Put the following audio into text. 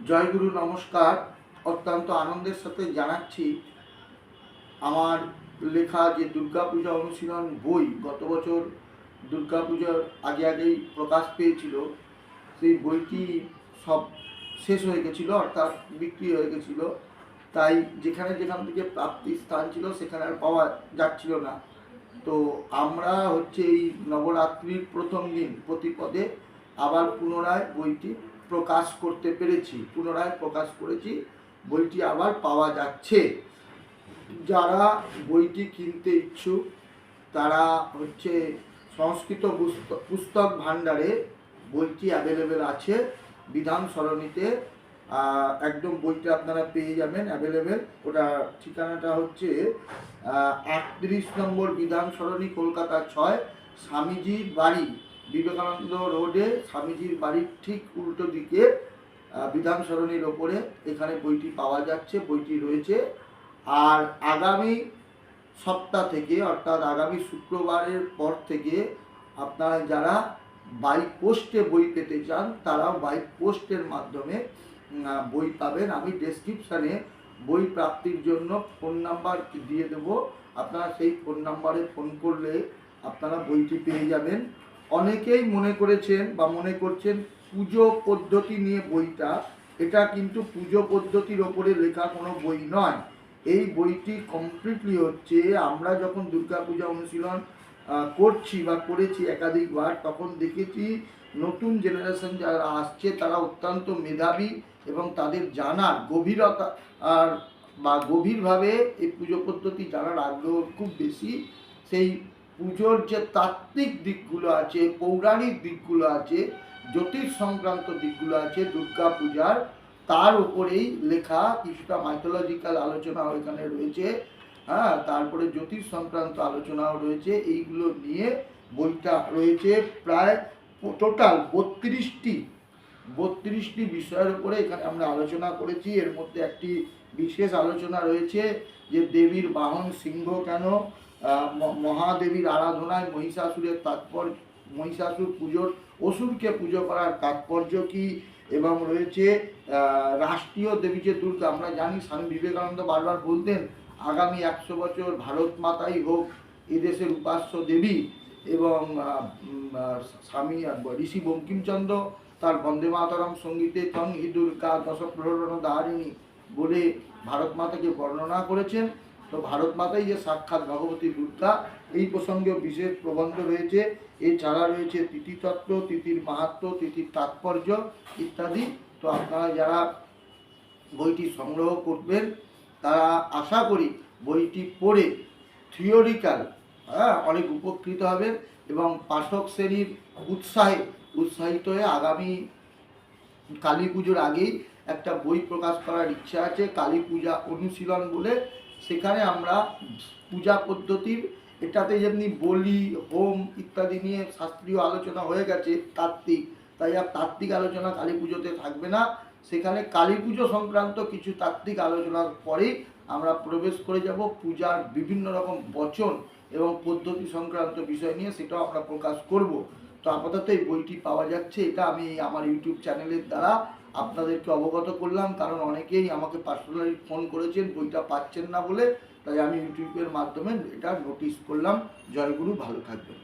জয়গুরু নমস্কার। অত্যন্ত আনন্দের সাথে জানাচ্ছি আমার লেখা যে দুর্গাপূজা অনুশীলন বই, গত বছর দুর্গাপূজার আগে আগেই প্রকাশ পেয়েছিল। সেই বইটি সব শেষ হয়ে গেছিল, অর্থাৎ বিক্রি হয়ে গেছিল। তাই যেখানে যেখান থেকে প্রাপ্তির স্থান ছিল, সেখানে আর পাওয়া যাচ্ছিল না। তো আমরা হচ্ছে এই নবরাত্রির প্রথম দিন প্রতিপদে আবার পুনরায় বইটি প্রকাশ করতে পেরেছি, পুনরায় প্রকাশ করেছি, বইটি আবার পাওয়া যাচ্ছে। যারা বইটি কিনতে ইচ্ছুক, তারা হচ্ছে সংস্কৃত পুস্ত- পুস্তক ভাণ্ডারে বইটি অ্যাভেলেবেল আছে, বিধান সরণিতে। একদম বইটা আপনারা পেয়ে যাবেন অ্যাভেলেবেল ওটা ঠিকানাটা হচ্ছে একত্রিশ নম্বর বিধান সরণি, কলকাতা ছয়, স্বামীজির বাড়ি। বিবেকানন্দ রোডে স্বামীজির বাড়ির ঠিক উল্টো দিকে আহ, বিধান সরণির ওপরে এখানে বইটি পাওয়া যাচ্ছে বইটি রয়েছে। আর আগামী সপ্তাহ থেকে অর্থাৎ আগামী শুক্রবারের পর থেকে আপনারা যারা বাই পোস্টে বই পেতে চান তারাও বাই পোস্টের মাধ্যমে বই পাবেন। আমি ডেসক্রিপশানে বই প্রাপ্তির জন্য ফোন নাম্বার দিয়ে দেবো। আপনারা সেই ফোন নাম্বারে ফোন করলে আপনারা বইটি পেয়ে যাবেন। অনেকেই মনে করেছেন বা মনে করছেন পুজো পদ্ধতি নিয়ে বইটা, এটা কিন্তু পুজো পদ্ধতির ওপরে লেখা কোনো বই নয়। এই বইটি কমপ্লিটলি হচ্ছে, আমরা যখন দুর্গাপূজা অনুশীলন করছি বা করেছি একাধিকবার, তখন দেখেছি নতুন জেনারেশন যারা আসছে, তারা অত্যন্ত মেধাবী এবং তাদের জানার গভীরতা আর বা গভীরভাবে এই পুজো পদ্ধতি জানার আগ্রহ খুব বেশি। সেই পুজোর যে তাত্ত্বিক দিকগুলো আছে, পৌরাণিক দিকগুলো আছে, জ্যোতিষ সংক্রান্ত দিকগুলো আছে, দুর্গা পূজার, তার উপরেই লেখা কিছুটা মাইথোলজিক্যাল আলোচনা এখানে রয়েছে। হ্যাঁ তারপরে জ্যোতিষ সংক্রান্ত আলোচনাও রয়েছে। এইগুলো নিয়ে বইটা রয়েছে প্রায় টোটাল বত্রিশটি বত্রিশটি বিষয়ের উপরে এখানে আমরা আলোচনা করেছি। এর মধ্যে একটি বিশেষ আলোচনা রয়েছে যে দেবীর বাহন সিংহ কেন? মহাদেবীর আরাধনায় মহিষাসুরের তাৎপর্য, মহিষাসুর পুজোর অসুরকে পুজো করার তাৎপর্য কি? এবং রয়েছে রাষ্ট্রীয় দেবী যে দুর্গা আমরা জানি স্বামী বিবেকানন্দ বারবার বলতেন, আগামী একশো বছর ভারত মাতাই হোক এদেশের উপাস্য দেবী। এবং স্বামী ঋষি বঙ্কিমচন্দ্র তার বন্দে মাতরম সঙ্গীতে তং হি দুর্গা দশ প্রহরণ দারিণী বলে ভারত মাতাকে বর্ণনা করেছেন। তো ভারত মাতাই যে সাক্ষাৎ ভগবতী দুর্গা এই প্রসঙ্গে বিশেষ প্রবন্ধ রয়েছে। এছাড়া রয়েছে তিথিতত্ত্ব, তিথির মাহাত্ম, তিথির তাৎপর্য ইত্যাদি। তো আপনারা যারা বইটি সংগ্রহ করবেন, তারা আশা করি বইটি পড়ে থিওরিক্যাল হ্যাঁ অনেক উপকৃত হবেন এবং পাঠক শ্রেণির উৎসাহে উৎসাহিত হয়ে আগামী কালী পুজোর আগেই একটা বই প্রকাশ করার ইচ্ছা আছে। কালী পূজা অনুশীলন বলে সেখানে আমরা পূজা পদ্ধতির, এটাতে যেমনি বলি, হোম ইত্যাদি নিয়ে শাস্ত্রীয় আলোচনা হয়ে গেছে, তাত্ত্বিক। তাই আর তাত্ত্বিক আলোচনা কালী পুজোতে থাকবে না। সেখানে কালী পুজো সংক্রান্ত কিছু তাত্ত্বিক আলোচনার পরেই আমরা প্রবেশ করে যাব পূজার বিভিন্ন রকম বচন এবং পদ্ধতি সংক্রান্ত বিষয় নিয়ে, সেটাও আমরা প্রকাশ করব। তো আপাতত এই বইটি পাওয়া যাচ্ছে। এটা আমি আমার ইউটিউব চ্যানেলের দ্বারা আপনাদেরকে অবগত করলাম, কারণ অনেকেই আমাকে পার্সোনালি ফোন করেছেন, বইটা পাচ্ছেন না বলে, তাই আমি ইউটিউবের মাধ্যমে এটা নোটিশ করলাম। জয়গুরু, ভালো থাকবেন।